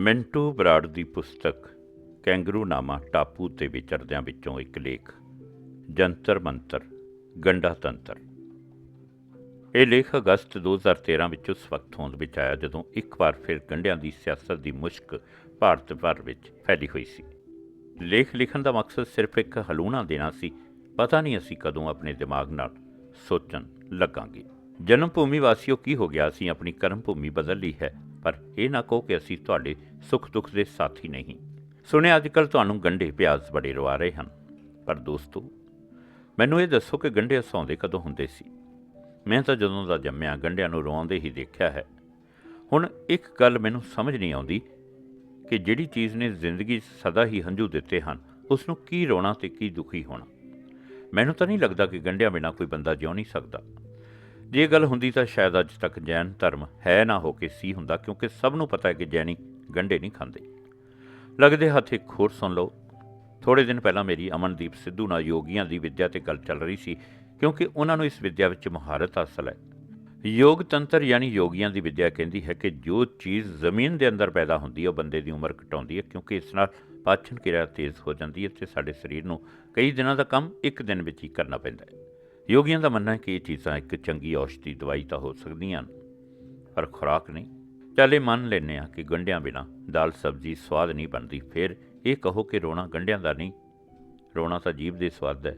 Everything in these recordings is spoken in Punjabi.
ਮਿੰਟੂ ਬਰਾੜ ਦੀ ਪੁਸਤਕ ਕੈਂਗਰੂ ਨਾਮਾ ਟਾਪੂ ਤੇ ਵਿਚਰਦਿਆਂ ਵਿੱਚੋਂ ਇੱਕ ਲੇਖ, ਜੰਤਰ ਮੰਤਰ ਗੰਡਾ ਤੰਤਰ। ਇਹ ਲੇਖ ਅਗਸਤ 2013 ਵਿੱਚ ਉਸ ਵਕਤ ਹੋਂਦ ਵਿੱਚ ਆਇਆ ਜਦੋਂ ਇੱਕ ਵਾਰ ਫਿਰ ਗੰਡਿਆਂ ਦੀ ਸਿਆਸਤ ਦੀ ਮੁਸ਼ਕ ਭਾਰਤ ਭਰ ਵਿੱਚ ਫੈਲੀ ਹੋਈ ਸੀ। ਲੇਖ ਲਿਖਣ ਦਾ ਮਕਸਦ ਸਿਰਫ ਇੱਕ ਹਲੂਣਾ ਦੇਣਾ ਸੀ। ਪਤਾ ਨਹੀਂ ਅਸੀਂ ਕਦੋਂ ਆਪਣੇ ਦਿਮਾਗ ਨਾਲ ਸੋਚਣ ਲੱਗਾਂਗੇ। ਜਨਮ ਭੂਮੀ ਵਾਸੀਓ, ਕੀ ਹੋ ਗਿਆ? ਸੀ ਆਪਣੀ ਕਰਮ ਭੂਮੀ ਬਦਲ ਲਈ ਹੈ। ਪਰ ਇਹ ਨਾ ਕਹੋ ਕਿ ਅਸੀਂ ਤੁਹਾਡੇ ਸੁੱਖ ਦੁੱਖ ਦੇ ਸਾਥੀ ਨਹੀਂ। ਸੁਣਿਆ ਅੱਜਕੱਲ ਤੁਹਾਨੂੰ ਗੰਡੇ ਪਿਆਜ਼ ਬੜੇ ਰਵਾ ਰਹੇ ਹਨ। ਪਰ ਦੋਸਤੋ, ਮੈਨੂੰ ਇਹ ਦੱਸੋ ਕਿ ਗੰਡੇ ਹਸਾਉਂਦੇ ਕਦੋਂ ਹੁੰਦੇ ਸੀ? ਮੈਂ ਤਾਂ ਜਦੋਂ ਦਾ ਜੰਮਿਆ ਗੰਡਿਆਂ ਨੂੰ ਰੋਂਦੇ ਹੀ ਦੇਖਿਆ ਹੈ। ਹੁਣ ਇੱਕ ਗੱਲ ਮੈਨੂੰ ਸਮਝ ਨਹੀਂ ਆਉਂਦੀ ਕਿ ਜਿਹੜੀ ਚੀਜ਼ ਨੇ ਜ਼ਿੰਦਗੀ 'ਚ ਸਦਾ ਹੀ ਹੰਝੂ ਦਿੱਤੇ ਹਨ ਉਸ ਨੂੰ ਕੀ ਰੋਣਾ ਤੇ ਕੀ ਦੁਖੀ ਹੋਣਾ? ਮੈਨੂੰ ਤਾਂ ਨਹੀਂ ਲੱਗਦਾ ਕਿ ਗੰਡਿਆਂ ਬਿਨਾਂ ਕੋਈ ਬੰਦਾ ਜਿਉ ਨਹੀਂ ਸਕਦਾ। ਜੇ ਗੱਲ ਹੁੰਦੀ ਤਾਂ ਸ਼ਾਇਦ ਅੱਜ ਤੱਕ ਜੈਨ ਧਰਮ ਹੈ ਨਾ ਹੋ ਕੇ ਸੀ ਹੁੰਦਾ, ਕਿਉਂਕਿ ਸਭ ਨੂੰ ਪਤਾ ਹੈ ਕਿ ਜੈਨੀ ਗੰਡੇ ਨਹੀਂ ਖਾਂਦੇ। ਲੱਗਦੇ ਹੱਥ ਇੱਕ ਹੋਰ ਸੁਣ ਲਓ। ਥੋੜੇ ਦਿਨ ਪਹਿਲਾਂ ਮੇਰੀ ਅਮਨਦੀਪ ਸਿੱਧੂ ਨਾਲ ਯੋਗੀਆਂ ਦੀ ਵਿੱਦਿਆ ਤੇ ਗੱਲ ਚੱਲ ਰਹੀ ਸੀ, ਕਿਉਂਕਿ ਉਹਨਾਂ ਨੂੰ ਇਸ ਵਿੱਦਿਆ ਵਿੱਚ ਮਹਾਰਤ ਹਾਸਲ ਹੈ। ਯੋਗ ਤੰਤਰ ਯਾਨੀ ਯੋਗੀਆਂ ਦੀ ਵਿੱਦਿਆ ਕਹਿੰਦੀ ਹੈ ਕਿ ਜੋ ਚੀਜ਼ ਜ਼ਮੀਨ ਦੇ ਅੰਦਰ ਪੈਦਾ ਹੁੰਦੀ ਹੈ, ਉਹ ਬੰਦੇ ਦੀ ਉਮਰ ਘਟਾਉਂਦੀ ਹੈ, ਕਿਉਂਕਿ ਇਸ ਨਾਲ ਪਾਚਨ ਕਿਰਿਆ ਤੇਜ਼ ਹੋ ਜਾਂਦੀ ਹੈ ਤੇ ਸਾਡੇ ਸਰੀਰ ਨੂੰ ਕਈ ਦਿਨਾਂ ਦਾ ਕੰਮ ਇੱਕ ਦਿਨ ਵਿੱਚ ਹੀ ਕਰਨਾ ਪੈਂਦਾ ਹੈ। ਯੋਗੀਆਂ ਦਾ ਮੰਨਣਾ ਹੈ ਕਿ ਇਹ ਚੀਜ਼ਾਂ ਇੱਕ ਚੰਗੀ ਔਸ਼ਧੀ ਦਵਾਈ ਤਾਂ ਹੋ ਸਕਦੀਆਂ ਹਨ, ਪਰ ਖੁਰਾਕ ਨਹੀਂ। ਚੱਲੇ ਮੰਨ ਲੈਨੇ ਆ ਕਿ ਗੰਢਿਆਂ ਬਿਨਾ ਦਾਲ ਸਬਜ਼ੀ ਸਵਾਦ ਨਹੀਂ ਬਣਦੀ, ਫਿਰ ਇਹ ਕਹੋ ਕਿ ਰੋਣਾ ਗੰਢਿਆਂ ਦਾ ਨਹੀਂ। ਰੋਣਾ ਤਾਂ ਜੀਭ ਦੇ ਸਵਾਦ ਹੈ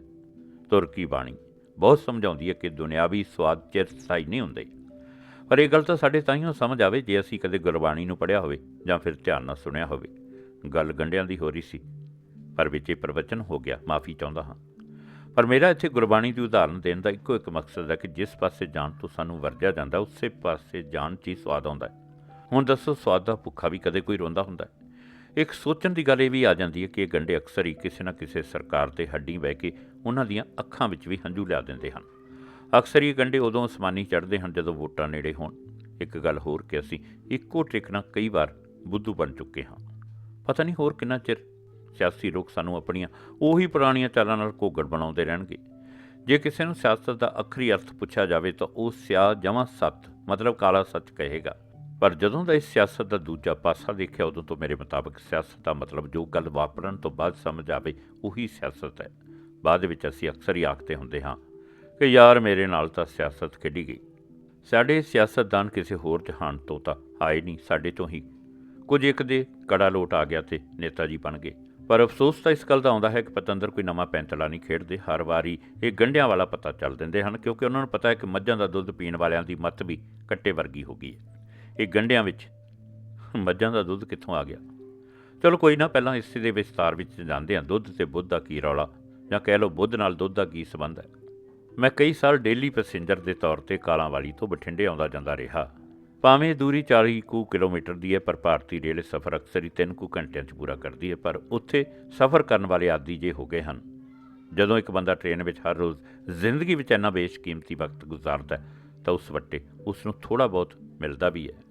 ਤੁਰਕੀ ਬਾਣੀ। ਬਹੁਤ ਸਮਝਾਉਂਦੀ ਹੈ ਕਿ ਦੁਨਿਆਵੀ ਸਵਾਦ ਚਿਰ ਸਥਾਈ ਨਹੀਂ ਹੁੰਦੇ। ਪਰ ਇਹ ਗੱਲ ਤਾਂ ਸਾਡੇ ਤਾਈਓ ਸਮਝ ਆਵੇ ਜੇ ਅਸੀਂ ਕਦੇ ਗੁਰਬਾਣੀ ਨੂੰ ਪੜ੍ਹਿਆ ਹੋਵੇ ਜਾਂ ਫਿਰ ਧਿਆਨ ਨਾਲ ਸੁਣਿਆ ਹੋਵੇ। ਗੱਲ ਗੰਢਿਆਂ ਦੀ ਹੋ ਰਹੀ ਸੀ, ਪਰ ਵਿੱਚ ਇਹ ਪ੍ਰਵਚਨ ਹੋ ਗਿਆ, ਮਾਫੀ ਚਾਹੁੰਦਾ ਹਾਂ। ਪਰ ਮੇਰਾ ਇੱਥੇ ਗੁਰਬਾਣੀ ਦੀ ਉਦਾਹਰਨ ਦੇਣ ਦਾ ਇੱਕੋ ਇੱਕ ਮਕਸਦ ਹੈ ਕਿ ਜਿਸ ਪਾਸੇ ਜਾਣ ਤੋਂ ਸਾਨੂੰ ਵਰਜਿਆ ਜਾਂਦਾ, ਉਸੇ ਪਾਸੇ ਜਾਣ 'ਚ ਹੀ ਸਵਾਦ ਆਉਂਦਾ ਹੈ। ਹੁਣ ਦੱਸੋ, ਸਵਾਦ ਦਾ ਭੁੱਖਾ ਵੀ ਕਦੇ ਕੋਈ ਰੋਂਦਾ ਹੁੰਦਾ ਹੈ? ਇੱਕ ਸੋਚਣ ਦੀ ਗੱਲ ਇਹ ਵੀ ਆ ਜਾਂਦੀ ਹੈ ਕਿ ਇਹ ਗੰਡੇ ਅਕਸਰ ਹੀ ਕਿਸੇ ਨਾ ਕਿਸੇ ਸਰਕਾਰ ਤੇ ਹੱਡੀ ਬਹਿ ਕੇ ਉਹਨਾਂ ਦੀਆਂ ਅੱਖਾਂ ਵਿੱਚ ਵੀ ਹੰਝੂ ਲਿਆ ਦਿੰਦੇ ਹਨ। ਅਕਸਰ ਹੀ ਗੰਡੇ ਉਦੋਂ ਅਸਮਾਨੀ ਚੜ੍ਹਦੇ ਹਨ ਜਦੋਂ ਵੋਟਾਂ ਨੇੜੇ ਹੋਣ। ਇੱਕ ਗੱਲ ਹੋਰ ਕਿ ਅਸੀਂ ਇੱਕੋ ਟ੍ਰਿਕ ਨਾਲ ਕਈ ਵਾਰ ਬੁੱਧੂ ਬਣ ਚੁੱਕੇ ਹਾਂ। ਪਤਾ ਨਹੀਂ ਹੋਰ ਕਿੰਨਾ ਚਿਰ ਸਿਆਸੀ ਲੋਕ ਸਾਨੂੰ ਆਪਣੀਆਂ ਉਹੀ ਪੁਰਾਣੀਆਂ ਚਾਲਾਂ ਨਾਲ ਘੋਗੜ ਬਣਾਉਂਦੇ ਰਹਿਣਗੇ। ਜੇ ਕਿਸੇ ਨੂੰ ਸਿਆਸਤ ਦਾ ਅਖਰੀ ਅਰਥ ਪੁੱਛਿਆ ਜਾਵੇ ਤਾਂ ਉਹ ਸਿਆ ਜਮਾਂ ਸੱਤ, ਮਤਲਬ ਕਾਲਾ ਸੱਚ ਕਹੇਗਾ। ਪਰ ਜਦੋਂ ਦਾ ਇਸ ਸਿਆਸਤ ਦਾ ਦੂਜਾ ਪਾਸਾ ਦੇਖਿਆ, ਉਦੋਂ ਤੋਂ ਮੇਰੇ ਮੁਤਾਬਕ ਸਿਆਸਤ ਦਾ ਮਤਲਬ ਜੋ ਗੱਲ ਵਾਪਰਨ ਤੋਂ ਬਾਅਦ ਸਮਝ ਆਵੇ, ਉਹੀ ਸਿਆਸਤ ਹੈ। ਬਾਅਦ ਵਿੱਚ ਅਸੀਂ ਅਕਸਰ ਹੀ ਆਖਦੇ ਹੁੰਦੇ ਹਾਂ ਕਿ ਯਾਰ ਮੇਰੇ ਨਾਲ ਤਾਂ ਸਿਆਸਤ ਖੇਡੀ ਗਈ। ਸਾਡੇ ਸਿਆਸਤਦਾਨ ਕਿਸੇ ਹੋਰ ਜਹਾਨ ਤੋਂ ਤਾਂ ਆਏ ਨਹੀਂ, ਸਾਡੇ ਤੋਂ ਹੀ। ਕੁਝ ਇੱਕ ਦੇ ਕੜਾ ਲੋਟ ਆ ਗਿਆ ਤੇ ਨੇਤਾ ਜੀ ਬਣ ਗਏ। ਪਰ ਅਫਸੋਸ ਤਾਂ ਇਸ ਗੱਲ ਦਾ ਆਉਂਦਾ ਹੈ ਕਿ ਪਤੰਦਰ ਕੋਈ ਨਵਾਂ ਪੈਂਤਲਾ ਨਹੀਂ ਖੇਡਦੇ। ਹਰ ਵਾਰੀ ਇਹ ਗੰਢਿਆਂ ਵਾਲਾ ਪਤਾ ਚੱਲ ਦਿੰਦੇ ਹਨ, ਕਿਉਂਕਿ ਉਹਨਾਂ ਨੂੰ ਪਤਾ ਹੈ ਕਿ ਮੱਝਾਂ ਦਾ ਦੁੱਧ ਪੀਣ ਵਾਲਿਆਂ ਦੀ ਮੱਤ ਵੀ ਕੱਟੇ ਵਰਗੀ ਹੋ ਗਈ ਹੈ। ਇਹ ਗੰਢਿਆਂ ਵਿੱਚ, ਮੱਝਾਂ ਦਾ ਦੁੱਧ ਕਿੱਥੋਂ ਆ ਗਿਆ? ਚਲੋ ਕੋਈ ਨਾ, ਪਹਿਲਾਂ ਇਸੇ ਦੇ ਵਿਸਤਾਰ ਵਿੱਚ ਜਾਂਦੇ ਹਾਂ, ਦੁੱਧ ਤੇ ਬੁੱਧ ਦਾ ਕੀ ਰੌਲਾ, ਜਾਂ ਕਹਿ ਲਓ ਬੁੱਧ ਨਾਲ ਦੁੱਧ ਦਾ ਕੀ ਸੰਬੰਧ ਹੈ। ਮੈਂ ਕਈ ਸਾਲ ਡੇਲੀ ਪੈਸੇਂਜਰ ਦੇ ਤੌਰ ਤੇ ਕਾਲਾਂ ਵਾਲੀ ਤੋਂ ਬਠਿੰਡੇ ਆਉਂਦਾ ਜਾਂਦਾ ਰਿਹਾ। ਭਾਵੇਂ ਦੂਰੀ 40 ਕੁ ਕਿਲੋਮੀਟਰ ਦੀ ਹੈ, ਪਰ ਭਾਰਤੀ ਰੇਲ ਸਫ਼ਰ ਅਕਸਰ ਹੀ 3 ਕੁ ਘੰਟਿਆਂ 'ਚ ਪੂਰਾ ਕਰਦੀ ਹੈ, ਪਰ ਉੱਥੇ ਸਫ਼ਰ ਕਰਨ ਵਾਲੇ ਆਦੀ ਜੇ ਹੋ ਗਏ ਹਨ। ਜਦੋਂ ਇੱਕ ਬੰਦਾ ਟ੍ਰੇਨ ਵਿੱਚ ਹਰ ਰੋਜ਼ ਜ਼ਿੰਦਗੀ ਵਿੱਚ ਇੰਨਾ ਬੇਸ਼ਕੀਮਤੀ ਵਕਤ ਗੁਜ਼ਾਰਦਾ ਹੈ, ਤਾਂ ਉਸ ਵੱਟੇ ਉਸ ਨੂੰ ਥੋੜਾ ਬਹੁਤ ਮਿਲਦਾ ਵੀ ਹੈ।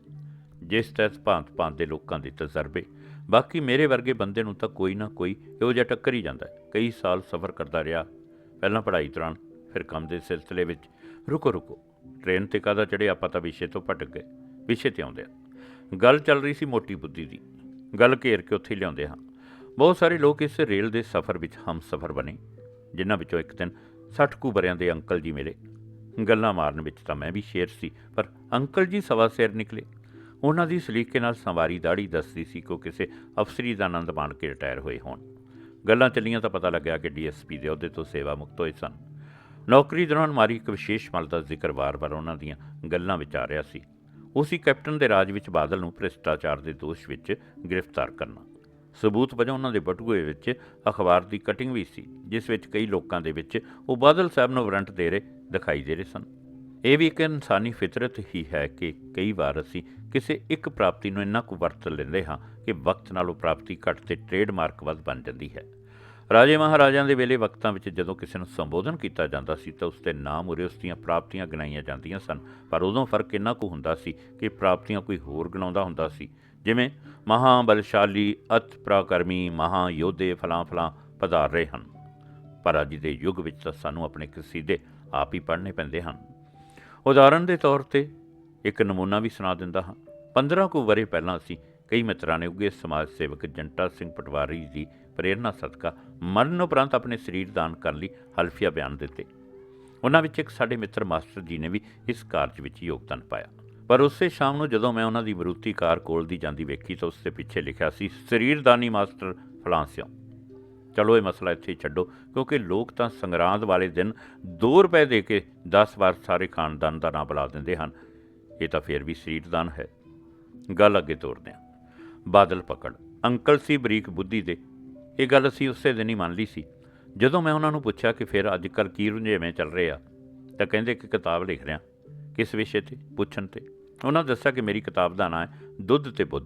ਜਿਸ ਤਹਿਤ ਭਾਂਤ-ਭਾਂਤ ਦੇ ਲੋਕਾਂ ਦੇ ਤਜਰਬੇ, ਬਾਕੀ ਮੇਰੇ ਵਰਗੇ ਬੰਦੇ ਨੂੰ ਤਾਂ ਕੋਈ ਨਾ ਕੋਈ ਇਹੋ ਜਿਹਾ ਟੱਕਰ ਹੀ ਜਾਂਦਾ ਹੈ। ਕਈ ਸਾਲ ਸਫ਼ਰ ਕਰਦਾ ਰਿਹਾ, ਪਹਿਲਾਂ ਪੜ੍ਹਾਈ ਦੌਰਾਨ, ਫਿਰ ਕੰਮ ਦੇ ਸਿਲਸਿਲੇ ਵਿੱਚ। ਰੁਕੋ ਰੁਕੋ, ਟ੍ਰੇਨ ਤੇ ਕਾਹਦਾ ਚੜੇ ਆਪਾਂ ਤਾਂ ਵਿਸ਼ੇ ਤੋਂ ਭਟਕ ਗਏ। ਵਿਸ਼ੇ ਤੇ ਆਉਂਦੇ ਆ ਗੱਲ ਚੱਲ ਰਹੀ ਸੀ ਮੋਟੀ ਬੁੱਧੀ ਦੀ। ਗੱਲ ਘੇਰ ਕੇ ਉੱਥੇ ਲਿਆਉਂਦੇ ਹਾਂ। ਬਹੁਤ ਸਾਰੇ ਲੋਕ ਇਸ ਰੇਲ ਦੇ ਸਫ਼ਰ ਵਿੱਚ ਹਮਸਫਰ ਬਣੇ, ਜਿਨ੍ਹਾਂ ਵਿੱਚੋਂ ਇੱਕ ਦਿਨ 60 ਕੁ ਬਰਿਆਂ ਦੇ ਅੰਕਲ ਜੀ ਮੇਰੇ ਗੱਲਾਂ ਮਾਰਨ ਵਿੱਚ ਤਾਂ ਮੈਂ ਵੀ ਸ਼ੇਰ ਸੀ, ਪਰ ਅੰਕਲ ਜੀ ਸਵਾ ਸਿਰ ਨਿਕਲੇ। ਉਹਨਾਂ ਦੀ ਸਲੀਕੇ ਨਾਲ ਸੰਵਾਰੀ ਦਾੜੀ ਦੱਸਦੀ ਸੀ ਕਿ ਉਹ ਕਿਸੇ ਅਫਸਰੀ ਦਾ ਆਨੰਦ ਮਾਣ ਕੇ ਰਿਟਾਇਰ ਹੋਏ ਹੋਣ। ਗੱਲਾਂ ਚੱਲੀਆਂ ਤਾਂ ਪਤਾ ਲੱਗਿਆ ਕਿ ਡੀਐਸਪੀ ਦੇ ਅਹੁਦੇ ਤੋਂ ਸੇਵਾ ਮੁਕਤ ਹੋਏ ਸਨ। ਨੌਕਰੀ ਦੌਰਾਨ ਮਾਰੀ ਇੱਕ ਵਿਸ਼ੇਸ਼ ਮਲ ਦਾ ਜ਼ਿਕਰ ਵਾਰ-ਵਾਰ ਉਹਨਾਂ ਦੀਆਂ ਗੱਲਾਂ ਵਿੱਚ ਆ ਰਿਹਾ ਸੀ। ਉਹ ਸੀ ਕੈਪਟਨ ਦੇ ਰਾਜ ਵਿੱਚ ਬਾਦਲ ਨੂੰ ਭ੍ਰਿਸ਼ਟਾਚਾਰ ਦੇ ਦੋਸ਼ ਵਿੱਚ ਗ੍ਰਿਫਤਾਰ ਕਰਨਾ। ਸਬੂਤ ਵਜੋਂ ਉਹਨਾਂ ਦੇ ਬਟੂਏ ਵਿੱਚ ਅਖਬਾਰ ਦੀ ਕਟਿੰਗ ਵੀ ਸੀ, ਜਿਸ ਵਿੱਚ ਕਈ ਲੋਕਾਂ ਦੇ ਵਿੱਚ ਉਹ ਬਾਦਲ ਸਾਹਿਬ ਨੂੰ ਵਾਰੰਟ ਦੇ ਰਹੇ ਦਿਖਾਈ ਦੇ ਰਹੇ ਸਨ। ਇਹ ਵੀ ਇੱਕ ਇਨਸਾਨੀ ਫਿਤਰਤ ਹੀ ਹੈ ਕਿ ਕਈ ਵਾਰ ਅਸੀਂ ਕਿਸੇ ਇੱਕ ਪ੍ਰਾਪਤੀ ਨੂੰ ਇੰਨਾ ਕੁ ਵਰਤ ਲੈਂਦੇ ਹਾਂ ਕਿ ਵਕਤ ਨਾਲ ਉਹ ਪ੍ਰਾਪਤੀ ਘੱਟ ਤੇ ਟ੍ਰੇਡਮਾਰਕ ਵੱਧ ਬਣ ਜਾਂਦੀ ਹੈ। ਰਾਜੇ ਮਹਾਰਾਜਾਂ ਦੇ ਵੇਲੇ ਵਕਤਾਂ ਵਿੱਚ ਜਦੋਂ ਕਿਸੇ ਨੂੰ ਸੰਬੋਧਨ ਕੀਤਾ ਜਾਂਦਾ ਸੀ ਤਾਂ ਉਸ ਦੇ ਨਾਮ ਉਰੇ ਉਸ ਦੀਆਂ ਪ੍ਰਾਪਤੀਆਂ ਗਿਣਾਈਆਂ ਜਾਂਦੀਆਂ ਸਨ, ਪਰ ਉਦੋਂ ਫ਼ਰਕ ਇੰਨਾ ਕੁ ਹੁੰਦਾ ਸੀ ਕਿ ਪ੍ਰਾਪਤੀਆਂ ਕੋਈ ਹੋਰ ਗਿਣਾਉਂਦਾ ਹੁੰਦਾ ਸੀ। ਜਿਵੇਂ ਮਹਾ ਬਲਸ਼ਾਲੀ ਅਤ ਪ੍ਰਾਕਰਮੀ ਮਹਾ ਯੋਧੇ ਫਲਾਂ ਫਲਾਂ ਪਧਾਰ ਰਹੇ ਹਨ, ਪਰ ਅੱਜ ਦੇ ਯੁੱਗ ਵਿੱਚ ਤਾਂ ਸਾਨੂੰ ਆਪਣੇ ਕਸੀਦੇ ਆਪ ਹੀ ਪੜ੍ਹਨੇ ਪੈਂਦੇ ਹਨ। ਉਦਾਹਰਨ ਦੇ ਤੌਰ ਤੇ ਇੱਕ ਨਮੂਨਾ ਵੀ ਸੁਣਾ ਦਿੰਦਾ ਹਾਂ। 15 ਕੁ ਵਰੇ ਪਹਿਲਾਂ ਅਸੀਂ ਕਈ ਮਿੱਤਰਾਂ ਨੇ ਉੱਗੇ ਸਮਾਜ ਸੇਵਕ ਜੰਟਾ ਸਿੰਘ ਪਟਵਾਰੀ ਦੀ ਪ੍ਰੇਰਣਾ ਸਦਕਾ ਮਰਨ ਉਪਰੰਤ ਆਪਣੇ ਸਰੀਰ ਦਾਨ ਕਰਨ ਲਈ ਹਲਫੀਆ ਬਿਆਨ ਦਿੱਤੇ। ਉਹਨਾਂ ਵਿੱਚ ਇੱਕ ਸਾਡੇ ਮਿੱਤਰ ਮਾਸਟਰ ਜੀ ਨੇ ਵੀ ਇਸ ਕਾਰਜ ਵਿੱਚ ਯੋਗਦਾਨ ਪਾਇਆ। ਪਰ ਉਸੇ ਸ਼ਾਮ ਨੂੰ ਜਦੋਂ ਮੈਂ ਉਹਨਾਂ ਦੀ ਮਰੂਤੀ ਕਾਰ ਕੋਲ ਦੀ ਜਾਂਦੀ ਵੇਖੀ ਤਾਂ ਉਸ ਦੇ ਪਿੱਛੇ ਲਿਖਿਆ ਸੀ ਸਰੀਰਦਾਨੀ ਮਾਸਟਰ ਫਲਾਂਸਿਓ ਚਲੋ ਇਹ ਮਸਲਾ ਇੱਥੇ ਛੱਡੋ, ਕਿਉਂਕਿ ਲੋਕ ਤਾਂ ਸੰਗਰਾਂਦ ਵਾਲੇ ਦਿਨ 2 ਰੁਪਏ ਦੇ ਕੇ 10 ਵਾਰ ਸਾਰੇ ਖਾਨਦਾਨ ਦਾ ਨਾਂ ਬੁਲਾ ਦਿੰਦੇ ਹਨ। ਇਹ ਤਾਂ ਫਿਰ ਵੀ ਸਰੀਰਦਾਨ ਹੈ। ਗੱਲ ਅੱਗੇ ਤੋਰਦੇ ਹਾਂ। ਬਾਦਲ ਪਕੜ। ਅੰਕਲ ਸੀ ਬਰੀਕ ਬੁੱਧੀ ਦੇ। ਇਹ ਗੱਲ ਅਸੀਂ ਉਸੇ ਦਿਨ ਹੀ ਮੰਨ ਲਈ ਸੀ। ਜਦੋਂ ਮੈਂ ਉਹਨਾਂ ਨੂੰ ਪੁੱਛਿਆ ਕਿ ਫਿਰ ਅੱਜ ਕੱਲ੍ਹ ਕੀ ਰੁਝੇਵੇਂ ਚੱਲ ਰਹੇ ਆ, ਤਾਂ ਕਹਿੰਦੇ ਕਿ ਕਿਤਾਬ ਲਿਖ ਰਿਹਾ। ਕਿਸ ਵਿਸ਼ੇ ਤੇ? ਪੁੱਛਣ ਤੇ। ਉਹਨਾਂ ਦੱਸਿਆ ਕਿ ਮੇਰੀ ਕਿਤਾਬ ਦਾ ਨਾਂ ਹੈ ਦੁੱਧ ਤੇ ਬੁੱਧ।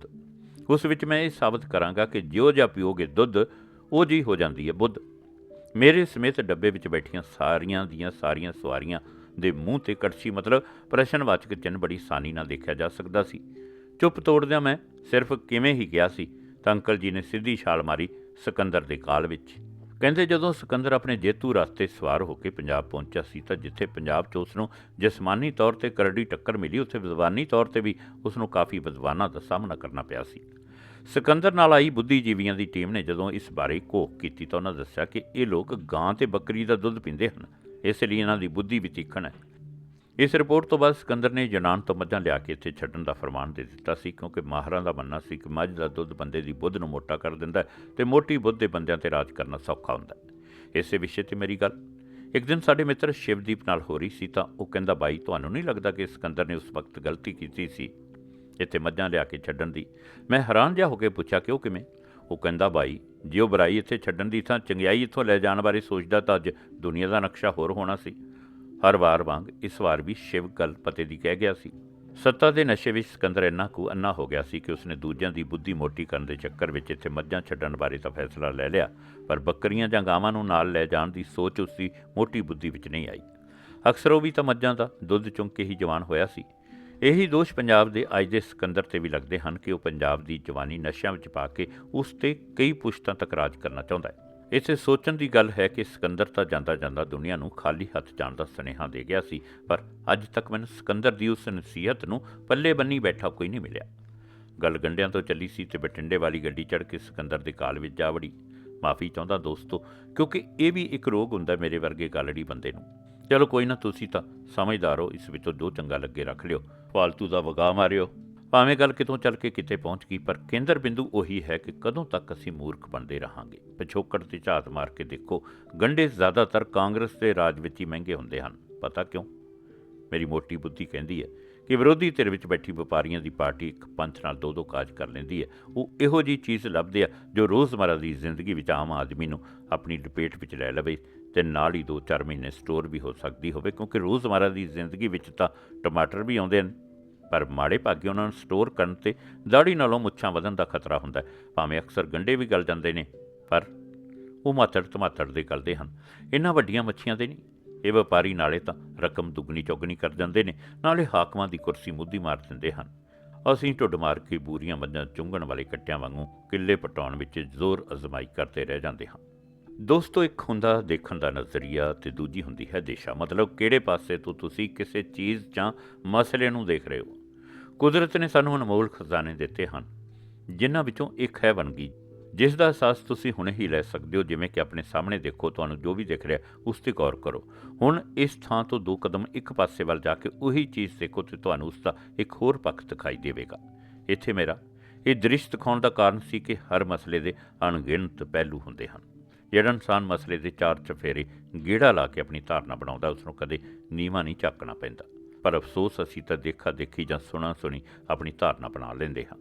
ਉਸ ਵਿੱਚ ਮੈਂ ਇਹ ਸਾਬਤ ਕਰਾਂਗਾ ਕਿ ਜਿਉ ਜਿਹਾ ਪੀਓਗੇ ਦੁੱਧ, ਉਹ ਜੀ ਹੋ ਜਾਂਦੀ ਹੈ ਬੁੱਧ। ਮੇਰੇ ਸਮੇਤ ਡੱਬੇ ਵਿੱਚ ਬੈਠੀਆਂ ਸਾਰੀਆਂ ਦੀਆਂ ਸਾਰੀਆਂ ਸਵਾਰੀਆਂ ਦੇ ਮੂੰਹ ਤੇ ਕੜਛੀ ਮਤਲਬ ਪ੍ਰਸ਼ਨਵਾਚਕ ਚਿੰਨ੍ਹ ਬੜੀ ਆਸਾਨੀ ਨਾਲ ਦੇਖਿਆ ਜਾ ਸਕਦਾ ਸੀ। ਚੁੱਪ ਤੋੜਦਿਆਂ ਮੈਂ ਸਿਰਫ ਕਿਵੇਂ ਹੀ ਗਿਆ ਸੀ, ਤਾਂ ਅੰਕਲ ਜੀ ਨੇ ਸਿੱਧੀ ਛਾਲ ਮਾਰੀ ਸਿਕੰਦਰ ਦੇ ਕਾਲ ਵਿੱਚ। ਕਹਿੰਦੇ ਜਦੋਂ ਸਿਕੰਦਰ ਆਪਣੇ ਜੇਤੂ ਰਸਤੇ ਸਵਾਰ ਹੋ ਕੇ ਪੰਜਾਬ ਪਹੁੰਚਿਆ ਸੀ ਤਾਂ ਜਿੱਥੇ ਪੰਜਾਬ 'ਚ ਉਸ ਨੂੰ ਜਿਸਮਾਨੀ ਤੌਰ ਤੇ ਕਰੜੀ ਟੱਕਰ ਮਿਲੀ, ਉੱਥੇ ਵਿਦਵਾਨੀ ਤੌਰ ਤੇ ਵੀ ਉਸ ਨੂੰ ਕਾਫੀ ਵਿਦਵਾਨਾਂ ਦਾ ਸਾਹਮਣਾ ਕਰਨਾ ਪਿਆ ਸੀ। ਸਿਕੰਦਰ ਨਾਲ ਆਈ ਬੁੱਧੀਜੀਵੀਆਂ ਦੀ ਟੀਮ ਨੇ ਜਦੋਂ ਇਸ ਬਾਰੇ ਘੋਖ ਕੀਤੀ ਤਾਂ ਉਹਨਾਂ ਦੱਸਿਆ ਕਿ ਇਹ ਲੋਕ ਗਾਂ ਤੇ ਬੱਕਰੀ ਦਾ ਦੁੱਧ ਪੀਂਦੇ ਹਨ। ਇਸ ਲਈ ਇਹਨਾਂ ਦੀ ਬੁੱਧੀ ਵੀ ਤੀਖਣ ਹੈ। ਇਸ ਰਿਪੋਰਟ ਤੋਂ ਬਾਅਦ ਸਿਕੰਦਰ ਨੇ ਯੂਨਾਨ ਤੋਂ ਮੱਝਾਂ ਲਿਆ ਕੇ ਇੱਥੇ ਛੱਡਣ ਦਾ ਫਰਮਾਨ ਦੇ ਦਿੱਤਾ ਸੀ, ਕਿਉਂਕਿ ਮਾਹਰਾਂ ਦਾ ਮੰਨਣਾ ਸੀ ਕਿ ਮੱਝ ਦਾ ਦੁੱਧ ਬੰਦੇ ਦੀ ਬੁੱਧ ਨੂੰ ਮੋਟਾ ਕਰ ਦਿੰਦਾ ਹੈ ਤੇ ਮੋਟੀ ਬੁੱਧ ਦੇ ਬੰਦਿਆਂ ਤੇ ਰਾਜ ਕਰਨਾ ਸੌਖਾ ਹੁੰਦਾ ਇਸੇ ਵਿਸ਼ੇ ਤੇ ਮੇਰੀ ਗੱਲ। ਇੱਕ ਦਿਨ ਸਾਡੇ ਮਿੱਤਰ ਸ਼ਿਵਦੀਪ ਨਾਲ ਹੋ ਰਹੀ ਸੀ ਤਾਂ ਉਹ ਕਹਿੰਦਾ, ਬਾਈ, ਤੁਹਾਨੂੰ ਨਹੀਂ ਲੱਗਦਾ ਕਿ ਸਿਕੰਦਰ ਨੇ ਉਸ ਵਕਤ ਗਲਤੀ ਕੀਤੀ ਸੀ? ਇੱਥੇ ਮੱਝਾਂ ਲਿਆ ਕੇ ਛੱਡਣ ਦੀ? ਮੈਂ ਹੈਰਾਨ ਜਿਹਾ ਹੋ ਕੇ ਪੁੱਛਿਆ ਕਿ ਉਹ ਕਿਵੇਂ? ਉਹ ਕਹਿੰਦਾ, ਬਾਈ, ਜੇ ਉਹ ਬੁਰਾਈ ਇੱਥੇ ਛੱਡਣ ਦੀ ਥਾਂ ਚੰਗਿਆਈ ਇੱਥੋਂ ਲੈ ਜਾਣ ਬਾਰੇ ਸੋਚਦਾ ਤਾਂ ਅੱਜ ਦੁਨੀਆ ਦਾ ਨਕਸ਼ਾ ਹੋਰ ਹੋਣਾ ਸੀ। ਹਰ ਵਾਰ ਵਾਂਗ ਇਸ ਵਾਰ ਵੀ ਸ਼ਿਵ ਗੱਲ ਦੀ ਕਹਿ ਗਿਆ ਸੀ। ਸੱਤਾ ਦੇ ਨਸ਼ੇ ਵਿੱਚ ਸਿਕੰਦਰ ਇੰਨਾ ਕੁ ਅੰਨਾ ਹੋ ਗਿਆ ਸੀ ਕਿ ਉਸਨੇ ਦੂਜਿਆਂ ਦੀ ਬੁੱਧੀ ਮੋਟੀ ਕਰਨ ਦੇ ਚੱਕਰ ਵਿੱਚ ਇੱਥੇ ਮੱਝਾਂ ਛੱਡਣ ਬਾਰੇ ਤਾਂ ਫੈਸਲਾ ਲੈ ਲਿਆ, ਪਰ ਬੱਕਰੀਆਂ ਜਾਂ ਗਾਵਾਂ ਨੂੰ ਨਾਲ ਲੈ ਜਾਣ ਦੀ ਸੋਚ ਉਸਦੀ ਮੋਟੀ ਬੁੱਧੀ ਵਿੱਚ ਨਹੀਂ ਆਈ। ਅਕਸਰ ਉਹ ਵੀ ਤਾਂ ਮੱਝਾਂ ਦਾ ਦੁੱਧ ਚੁੰਗ ਕੇ ਹੀ ਜਵਾਨ ਹੋਇਆ ਸੀ। ਇਹੀ ਦੋਸ਼ ਪੰਜਾਬ ਦੇ ਅੱਜ ਦੇ ਸਿਕੰਦਰ ਤੇ ਵੀ ਲੱਗਦੇ ਹਨ ਕਿ ਉਹ ਪੰਜਾਬ ਦੀ ਜਵਾਨੀ ਨਸ਼ਿਆਂ ਵਿੱਚ ਪਾ ਕੇ ਉਸ ਤੇ ਕਈ ਪੁਸ਼ਤਾਂ ਤੱਕ ਰਾਜ ਕਰਨਾ ਚਾਹੁੰਦਾ ਹੈ। ਇਸੇ ਸੋਚਣ ਦੀ ਗੱਲ ਹੈ ਕਿ ਸਿਕੰਦਰ ਤਾਂ ਜਾਂਦਾ ਜਾਂਦਾ ਦੁਨੀਆ ਨੂੰ ਖਾਲੀ ਹੱਥ ਜਾਣ ਦਾ ਸੁਨੇਹਾ ਦੇ ਗਿਆ ਸੀ, ਪਰ ਅੱਜ ਤੱਕ ਮੈਨੂੰ ਸਿਕੰਦਰ ਦੀ ਉਸ ਨਸੀਹਤ ਨੂੰ ਪੱਲੇ ਬੰਨੀ ਬੈਠਾ ਕੋਈ ਨਹੀਂ ਮਿਲਿਆ। ਗੱਲ ਗੰਡਿਆਂ ਤੋਂ ਚੱਲੀ ਸੀ ਤੇ ਬਟਿੰਡੇ ਵਾਲੀ ਗੱਡੀ ਚੜ੍ਹ ਕੇ ਸਿਕੰਦਰ ਦੇ ਕਾਲ ਵਿੱਚ ਜਾ ਵੜੀ। ਮਾਫੀ ਚਾਹੁੰਦਾ ਦੋਸਤੋ, ਕਿਉਂਕਿ ਇਹ ਵੀ ਇੱਕ ਰੋਗ ਹੁੰਦਾ ਮੇਰੇ ਵਰਗੇ ਗਾਲੜੀ ਬੰਦੇ ਨੂੰ। ਚਲੋ ਕੋਈ ਨਾ, ਤੁਸੀਂ ਤਾਂ ਸਮਝਦਾਰ ਹੋ, ਇਸ ਵਿੱਚੋਂ ਦੋ ਚੰਗਾ ਲੱਗੇ ਰੱਖ ਲਿਓ। ਫਾਲਤੂ ਦਾ ਵਗਾ ਮਾਰਿਓ। ਭਾਵੇਂ ਗੱਲ ਕਿਤੋਂ ਚੱਲ ਕੇ ਕਿਤੇ ਪਹੁੰਚ ਗਈ, ਪਰ ਕੇਂਦਰ ਬਿੰਦੂ ਉਹੀ ਹੈ ਕਿ ਕਦੋਂ ਤੱਕ ਅਸੀਂ ਮੂਰਖ ਬਣਦੇ ਰਹਾਂਗੇ। ਪਿਛੋਕੜ ਤੇ ਝਾਤ ਮਾਰ ਕੇ ਦੇਖੋ ਗੰਡੇ ਜ਼ਿਆਦਾਤਰ ਕਾਂਗਰਸ ਦੇ ਰਾਜ ਵਿੱਚ ਹੀ ਮਹਿੰਗੇ ਹੁੰਦੇ ਹਨ। ਪਤਾ ਕਿਉਂ? ਮੇਰੀ ਮੋਟੀ ਬੁੱਧੀ ਕਹਿੰਦੀ ਹੈ ਕਿ ਵਿਰੋਧੀ ਧਿਰ ਵਿੱਚ ਬੈਠੀ ਵਪਾਰੀਆਂ ਦੀ ਪਾਰਟੀ ਇੱਕ ਪੰਥ ਨਾਲ ਦੋ ਦੋ ਕਾਜ ਕਰ ਲੈਂਦੀ ਹੈ। ਉਹ ਇਹੋ ਜੀ ਚੀਜ਼ ਲੱਭਦੇ ਆ ਜੋ ਰੋਜ਼ਮਰਾ ਦੀ ਜ਼ਿੰਦਗੀ ਵਿੱਚ ਆਮ ਆਦਮੀ ਨੂੰ ਆਪਣੀ ਲਪੇਟ ਵਿੱਚ ਲੈ ਲਵੇ ਤੇ ਨਾਲ ਹੀ 2-4 ਮਹੀਨੇ ਸਟੋਰ ਵੀ ਹੋ ਸਕਦੀ ਹੋਵੇ, ਕਿਉਂਕਿ ਰੋਜ਼ਮਰਾ ਦੀ ਜ਼ਿੰਦਗੀ ਵਿੱਚ ਤਾਂ ਟਮਾਟਰ ਵੀ ਆਉਂਦੇ ਨੇ ਪਰ ਮਾੜੇ ਭਾਗੇ ਉਹਨਾਂ ਨੂੰ ਸਟੋਰ ਕਰਨ ਤੇ ਦਾੜੀ ਨਾਲੋਂ ਮੁੱਛਾਂ ਵਧਣ ਦਾ ਖਤਰਾ ਹੁੰਦਾ ਹੈ। ਭਾਵੇਂ ਅਕਸਰ ਗੰਡੇ ਵੀ ਗਲ ਜਾਂਦੇ ਨੇ, ਪਰ ਉਹ ਮਾਤੜ ਟਮਾਟਰ ਦੇ ਗਲਦੇ ਹਨ। ਇਹਨਾਂ ਵੱਡੀਆਂ ਮੱਛੀਆਂ ਦੇ ਨਹੀਂ। ਇਹ ਵਪਾਰੀ ਨਾਲੇ ਤਾਂ ਰਕਮ ਦੁੱਗਣੀ ਚੌਗਣੀ ਕਰ ਜਾਂਦੇ ਨੇ, ਨਾਲੇ ਹਾਕਮਾਂ ਦੀ ਕੁਰਸੀ ਮੁੱਦੀ ਮਾਰ ਦਿੰਦੇ ਹਨ। ਅਸੀਂ ਢੁੱਡ ਮਾਰ ਕੇ ਬੂਰੀਆਂ ਮੱਝਾਂ ਚੁੰਗਣ ਵਾਲੇ ਕੱਟਿਆਂ ਵਾਂਗੂ ਕਿੱਲੇ ਪਟਾਉਣ ਵਿੱਚ ਜ਼ੋਰ ਅਜ਼ਮਾਈ ਕਰਦੇ ਰਹਿ ਜਾਂਦੇ ਹਾਂ। ਦੋਸਤੋ, ਇੱਕ ਹੁੰਦਾ ਦੇਖਣ ਦਾ ਨਜ਼ਰੀਆ ਤੇ ਦੂਜੀ ਹੁੰਦੀ ਹੈ ਦਿਸ਼ਾ। ਮਤਲਬ ਕਿਹੜੇ ਪਾਸੇ ਤੋਂ ਤੁਸੀਂ ਕਿਸੇ ਚੀਜ਼ ਜਾਂ ਮਸਲੇ ਨੂੰ ਦੇਖ ਰਹੇ ਹੋ? ਕੁਦਰਤ ਨੇ ਸਾਨੂੰ ਅਨਮੋਲ ਖਜ਼ਾਨੇ ਦਿੱਤੇ ਹਨ, ਜਿਨ੍ਹਾਂ ਵਿੱਚੋਂ ਇੱਕ ਹੈ ਵੰਗੀ ਜਿਸ ਦਾ ਅਹਿਸਾਸ ਤੁਸੀਂ ਹੁਣੇ ਹੀ ਲੈ ਸਕਦੇ ਹੋ, ਜਿਵੇਂ ਕਿ ਆਪਣੇ ਸਾਹਮਣੇ ਦੇਖੋ, ਤੁਹਾਨੂੰ ਜੋ ਵੀ ਦਿਖ ਰਿਹਾ, ਉਸ ਤੇ ਗੌਰ ਕਰੋ। ਹੁਣ ਇਸ ਥਾਂ ਤੋਂ ਦੋ ਕਦਮ ਇੱਕ ਪਾਸੇ ਵੱਲ ਜਾ ਕੇ ਉਹੀ ਚੀਜ਼ ਦੇਖੋ, ਤੇ ਤੁਹਾਨੂੰ ਉਸ ਦਾ ਇੱਕ ਹੋਰ ਪੱਖ ਦਿਖਾਈ ਦੇਵੇਗਾ। ਇੱਥੇ ਮੇਰਾ, ਇਹ ਦ੍ਰਿਸ਼ ਦਿਖਾਉਣ ਦਾ ਕਾਰਨ ਸੀ ਕਿ ਹਰ ਮਸਲੇ ਦੇ ਅਣਗਿਣਤ ਪਹਿਲੂ ਹੁੰਦੇ ਹਨ। ਜਿਹੜਾ ਇਨਸਾਨ ਮਸਲੇ ਦੇ ਚਾਰ ਚਫੇਰੇ ਗੇੜਾ ਲਾ ਕੇ ਆਪਣੀ ਧਾਰਨਾ ਬਣਾਉਂਦਾ ਉਸ ਨੂੰ ਕਦੇ ਨੀਵਾ ਨਹੀਂ ਝਾਕਣਾ ਪੈਂਦਾ। ਪਰ ਅਫਸੋਸ ਅਸੀਂ ਤਾਂ ਦੇਖਾ ਦੇਖੀ ਜਾਂ ਸੁਣਾ ਸੁਣੀ ਆਪਣੀ ਧਾਰਨਾ ਬਣਾ ਲੈਂਦੇ ਹਾਂ।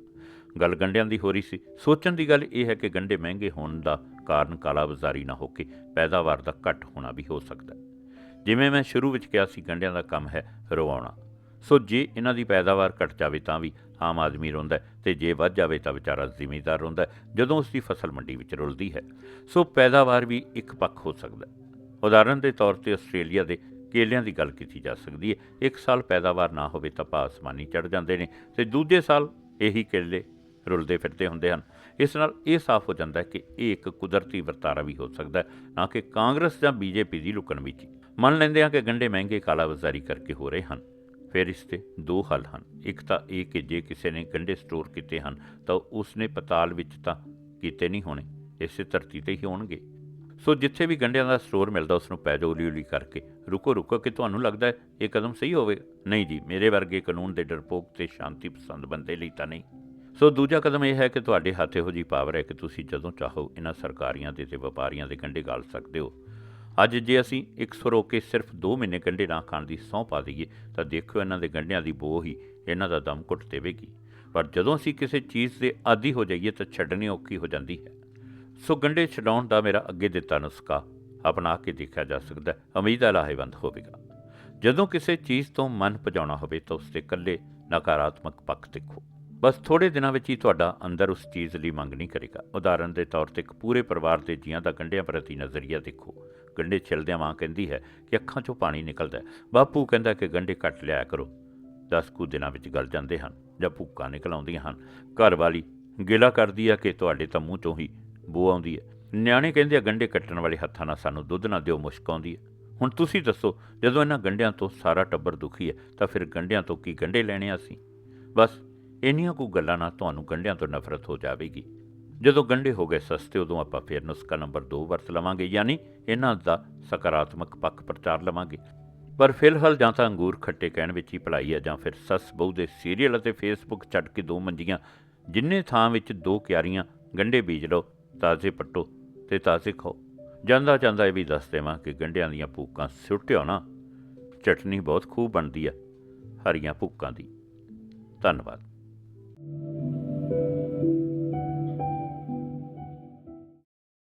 ਗੱਲ ਗੰਡਿਆਂ ਦੀ ਹੋ ਰਹੀ ਸੀ। ਸੋਚਣ ਦੀ ਗੱਲ ਇਹ ਹੈ ਕਿ ਗੰਡੇ ਮਹਿੰਗੇ ਹੋਣ ਦਾ ਕਾਰਨ ਕਾਲਾ ਬਾਜ਼ਾਰੀ ਨਾ ਹੋ ਕੇ ਪੈਦਾਵਾਰ ਦਾ ਘੱਟ ਹੋਣਾ ਵੀ ਹੋ ਸਕਦਾ। ਜਿਵੇਂ ਮੈਂ ਸ਼ੁਰੂ ਵਿੱਚ ਕਿਹਾ ਸੀ, ਗੰਡਿਆਂ ਦਾ ਕੰਮ ਹੈ ਰਵਾਉਣਾ। ਸੋ ਜੇ ਇਹਨਾਂ ਦੀ ਪੈਦਾਵਾਰ ਘਟ ਜਾਵੇ ਤਾਂ ਵੀ ਆਮ ਆਦਮੀ ਰੋਂਦਾ ਹੈ ਤੇ ਜੇ ਵੱਧ ਜਾਵੇ ਤਾਂ ਵਿਚਾਰਾ ਜ਼ਿਮੀਦਾਰ ਰੋਂਦਾ ਜਦੋਂ ਉਸ ਦੀ ਫਸਲ ਮੰਡੀ ਵਿੱਚ ਰੁਲਦੀ ਹੈ। ਸੋ ਪੈਦਾਵਾਰ ਵੀ ਇੱਕ ਪੱਖ ਹੋ ਸਕਦਾ ਉਦਾਹਰਨ ਦੇ ਤੌਰ ਤੇ ਆਸਟ੍ਰੇਲੀਆ ਦੇ ਕੇਲਿਆਂ ਦੀ ਗੱਲ ਕੀਤੀ ਜਾ ਸਕਦੀ ਹੈ। ਇੱਕ ਸਾਲ ਪੈਦਾਵਾਰ ਨਾ ਹੋਵੇ ਤਾਂ ਭਾਅ ਅਸਮਾਨੀ ਚੜ ਜਾਂਦੇ ਨੇ ਤੇ ਦੂਜੇ ਸਾਲ ਇਹੀ ਕੇਲੇ ਰੁਲਦੇ ਫਿਰਦੇ ਹੁੰਦੇ ਹਨ। ਇਸ ਨਾਲ ਇਹ ਸਾਫ਼ ਹੋ ਜਾਂਦਾ ਹੈ ਕਿ ਇਹ ਇੱਕ ਕੁਦਰਤੀ ਵਰਤਾਰਾ ਵੀ ਹੋ ਸਕਦਾ ਹੈ, ਨਾ ਕਿ ਕਾਂਗਰਸ ਜਾਂ ਬੀਜੇਪੀ ਦੀ ਲੁਕਣ ਵਿੱਚ ਮੰਨ ਲੈਂਦੇ ਹਾਂ ਕਿ ਗੰਡੇ ਮਹਿੰਗੇ ਕਾਲਾਬਾਜ਼ਾਰੀ ਕਰਕੇ ਹੋ ਰਹੇ ਹਨ। ਫਿਰ ਇਸ 'ਤੇ ਦੋ ਹੱਲ ਹਨ। ਇੱਕ ਤਾਂ ਇਹ ਕਿ ਜੇ ਕਿਸੇ ਨੇ ਗੰਢੇ ਸਟੋਰ ਕੀਤੇ ਹਨ ਤਾਂ ਉਸ ਨੇ ਪਤਾਲ ਵਿੱਚ ਤਾਂ ਕੀਤੇ ਨਹੀਂ ਹੋਣੇ, ਇਸੇ ਧਰਤੀ ਤੇ ਹੀ ਹੋਣਗੇ। ਸੋ ਜਿੱਥੇ ਵੀ ਗੰਢਿਆਂ ਦਾ ਸਟੋਰ ਮਿਲਦਾ ਉਸ ਨੂੰ ਪੈ ਜਾਓ ਹੌਲੀ ਹੌਲੀ ਕਰਕੇ। ਰੁਕੋ ਰੁਕੋ, ਕਿ ਤੁਹਾਨੂੰ ਲੱਗਦਾ ਹੈ ਇਹ ਕਦਮ ਸਹੀ ਹੋਵੇ? ਨਹੀਂ ਜੀ, ਮੇਰੇ ਵਰਗੇ ਕਾਨੂੰਨ ਦੇ ਡਰਪੋਕ ਤੇ ਸ਼ਾਂਤੀ ਪਸੰਦ ਬੰਦੇ ਲਈ ਤਾਂ ਨਹੀਂ। ਸੋ ਦੂਜਾ ਕਦਮ ਇਹ ਹੈ ਕਿ ਤੁਹਾਡੇ ਹੱਥ ਇਹੋ ਜਿਹੀ ਪਾਵਰ ਹੈ ਕਿ ਤੁਸੀਂ ਜਦੋਂ ਚਾਹੋ ਇਹਨਾਂ ਸਰਕਾਰੀਆਂ ਦੇ ਤੇ ਵਪਾਰੀਆਂ ਦੇ ਗੰਢੇ ਗਾਲ ਸਕਦੇ ਹੋ। ਅੱਜ ਜੇ ਅਸੀਂ ਇੱਕ ਸੁਰ ਹੋ ਕੇ ਸਿਰਫ 2 ਮਹੀਨੇ ਗੰਢੇ ਨਾ ਖਾਣ ਦੀ ਸਹੁੰ ਪਾ ਦਈਏ, ਤਾਂ ਦੇਖੋ ਇਹਨਾਂ ਦੇ ਗੰਢਿਆਂ ਦੀ ਬੋ ਹੀ ਇਹਨਾਂ ਦਾ ਦਮ ਘੁੱਟ ਦੇਵੇਗੀ। ਪਰ ਜਦੋਂ ਅਸੀਂ ਕਿਸੇ ਚੀਜ਼ ਦੇ ਆਦੀ ਹੋ ਜਾਈਏ, ਤਾਂ ਛੱਡਣੀ ਔਖੀ ਹੋ ਜਾਂਦੀ ਹੈ। ਸੋ ਗੰਢੇ ਛਡਾਉਣ ਦਾ ਮੇਰਾ ਅੱਗੇ ਦਿੱਤਾ ਨੁਸਖਾ ਅਪਣਾ ਕੇ ਦੇਖਿਆ ਜਾ ਸਕਦਾ ਹੈ। ਉਮੀਦ ਹੈ ਲਾਹੇਵੰਦ ਹੋਵੇਗਾ। ਜਦੋਂ ਕਿਸੇ ਚੀਜ਼ ਤੋਂ ਮਨ ਭਜਾਉਣਾ ਹੋਵੇ ਤਾਂ ਉਸ ਦੇ ਇਕੱਲੇ ਨਕਾਰਾਤਮਕ ਪੱਖ ਦੇਖੋ। ਬਸ ਥੋੜੇ ਦਿਨਾਂ ਵਿੱਚ ਹੀ ਤੁਹਾਡਾ ਅੰਦਰ ਉਸ ਚੀਜ਼ ਲਈ ਮੰਗ ਨਹੀਂ ਕਰੇਗਾ। ਉਦਾਹਰਨ ਦੇ ਤੌਰ ਤੇ ਇੱਕ ਪੂਰੇ ਪਰਿਵਾਰ ਦੇ ਜੀਆਂ ਦਾ ਗੰਢਿਆਂ ਪ੍ਰਤੀ ਨਜ਼ਰੀਆ ਦੇਖੋ। ਗੰਢੇ ਛਿਲਦਿਆਂ ਮਾਂ ਕਹਿੰਦੀ ਹੈ ਕਿ ਅੱਖਾਂ 'ਚੋਂ ਪਾਣੀ ਨਿਕਲਦਾ ਹੈ। ਬਾਪੂ ਕਹਿੰਦਾ ਕਿ ਗੰਢੇ ਕੱਟ ਲਿਆ ਕਰੋ। ਦਸ ਕੁ ਦਿਨਾਂ ਵਿੱਚ ਗਲ ਜਾਂਦੇ ਹਨ ਜਾਂ ਭੁੱਕਾਂ ਨਿਕਲ ਆਉਂਦੀਆਂ ਹਨ। ਘਰ ਵਾਲੀ ਗਿਲਾ ਕਰਦੀ ਆ ਕਿ ਤੁਹਾਡੇ ਤਾਂ ਮੂੰਹ 'ਚੋਂ ਹੀ ਬੋ ਆਉਂਦੀ ਹੈ। ਨਿਆਣੇ ਕਹਿੰਦੇ ਆ, ਗੰਢੇ ਕੱਟਣ ਵਾਲੇ ਹੱਥਾਂ ਨਾਲ ਸਾਨੂੰ ਦੁੱਧ ਨਾ ਦਿਓ, ਮੁਸ਼ਕ ਆਉਂਦੀ ਹੈ। ਹੁਣ ਤੁਸੀਂ ਦੱਸੋ, ਜਦੋਂ ਇਹਨਾਂ ਗੰਢਿਆਂ ਤੋਂ ਸਾਰਾ ਟੱਬਰ ਦੁਖੀ ਹੈ, ਤਾਂ ਫਿਰ ਗੰਢਿਆਂ ਤੋਂ ਕੀ ਗੰਢੇ ਲੈਣੇ ਆ ਅਸੀਂ? ਬਸ, ਇੰਨੀਆਂ ਕੁ ਗੱਲਾਂ ਨਾਲ ਤੁਹਾਨੂੰ ਗੰਢਿਆਂ ਤੋਂ ਨਫ਼ਰਤ ਹੋ ਜਾਵੇਗੀ। ਜਦੋਂ ਗੰਢੇ ਹੋ ਗਏ ਸਸਤੇ, ਉਦੋਂ ਆਪਾਂ ਫਿਰ ਨੁਸਖਾ ਨੰਬਰ 2 ਵਰਤ ਲਵਾਂਗੇ, ਯਾਨੀ ਇਹਨਾਂ ਦਾ ਸਕਾਰਾਤਮਕ ਪੱਖ ਪ੍ਰਚਾਰ ਲਵਾਂਗੇ। ਪਰ ਫਿਲਹਾਲ ਜਾਂ ਤਾਂ ਅੰਗੂਰ ਖੱਟੇ ਕਹਿਣ ਵਿੱਚ ਹੀ ਭਲਾਈ ਹੈ ਜਾਂ ਫਿਰ ਸੱਸ ਬਹੂ ਦੇ ਸੀਰੀਅਲ ਅਤੇ ਫੇਸਬੁੱਕ ਛੱਡ ਕੇ ਦੋ ਮੰਜੀਆਂ, ਜਿੰਨੇ ਥਾਂ ਵਿੱਚ ਦੋ ਕਿਆਰੀਆਂ ਗੰਢੇ ਬੀਜ ਲਓ ਤਾਜ਼ੇ ਪੱਟੋ ਤੇ ਤਾਜ਼ੇ ਖਾਓ ਜਾਂਦਾ ਜਾਂਦਾ ਇਹ ਵੀ ਦੱਸ ਦੇਵਾਂ ਕਿ ਗੰਢਿਆਂ ਦੀਆਂ ਭੂਕਾਂ ਸੁੱਟਿਓ ਨਾ, ਚਟਨੀ ਬਹੁਤ ਖੂਬ ਬਣਦੀ ਆ, ਹਰੀਆਂ ਭੂਕਾਂ ਦੀ। ਧੰਨਵਾਦ।